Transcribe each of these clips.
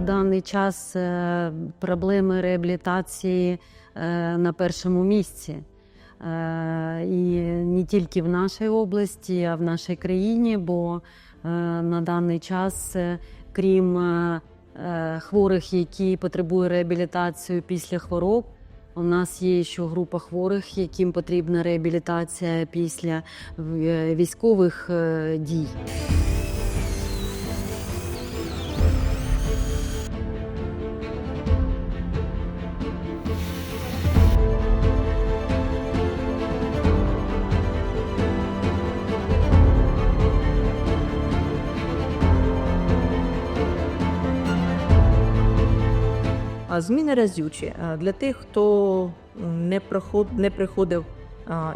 даний час е, проблеми реабілітації е, на першому місці. Е, І не тільки в нашій області, а в нашій країні, бо на даний час, крім хворих, які потребують реабілітацію після хвороб, у нас є ще група хворих, яким потрібна реабілітація після військових дій. Зміни разючі. Для тих, хто не проход, не приходив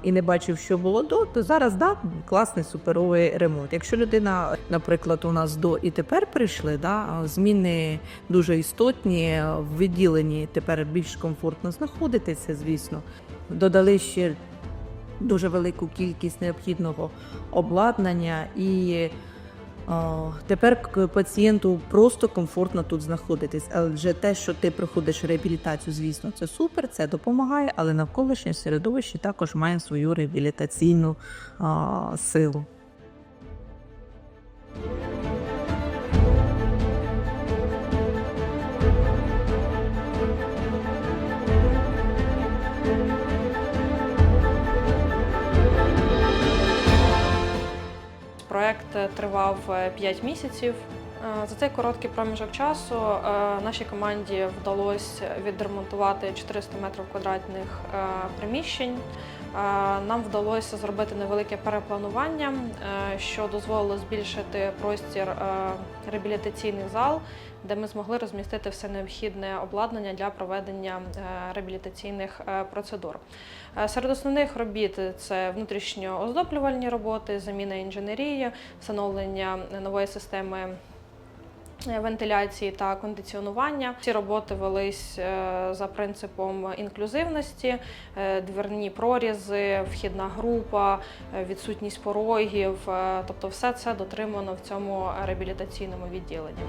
і не бачив, що було до, то зараз да, класний суперовий ремонт. Якщо людина, наприклад, у нас до і тепер прийшли, да, зміни дуже істотні, в відділенні тепер більш комфортно знаходитися, звісно. Додали ще дуже велику кількість необхідного обладнання і тепер пацієнту просто комфортно тут знаходитись. Адже те, що ти проходиш реабілітацію, звісно, це супер, це допомагає, але навколишнє середовище також має свою реабілітаційну силу. Проект е, тривав 5 місяців. Е, За цей короткий проміжок часу е, нашій команді вдалося відремонтувати 400 метрів квадратних е, приміщень. Нам вдалося зробити невелике перепланування, що дозволило збільшити простір реабілітаційний зал, де ми змогли розмістити все необхідне обладнання для проведення реабілітаційних процедур. Серед основних робіт це внутрішньооздоблювальні роботи, заміна інженерії, встановлення нової системи. Е, вентиляції та кондиціонування. Ці роботи велись е, за принципом інклюзивності, е, дверні прорізи, вхідна група, відсутність порогів тобто, все це дотримано в цьому реабілітаційному відділенні.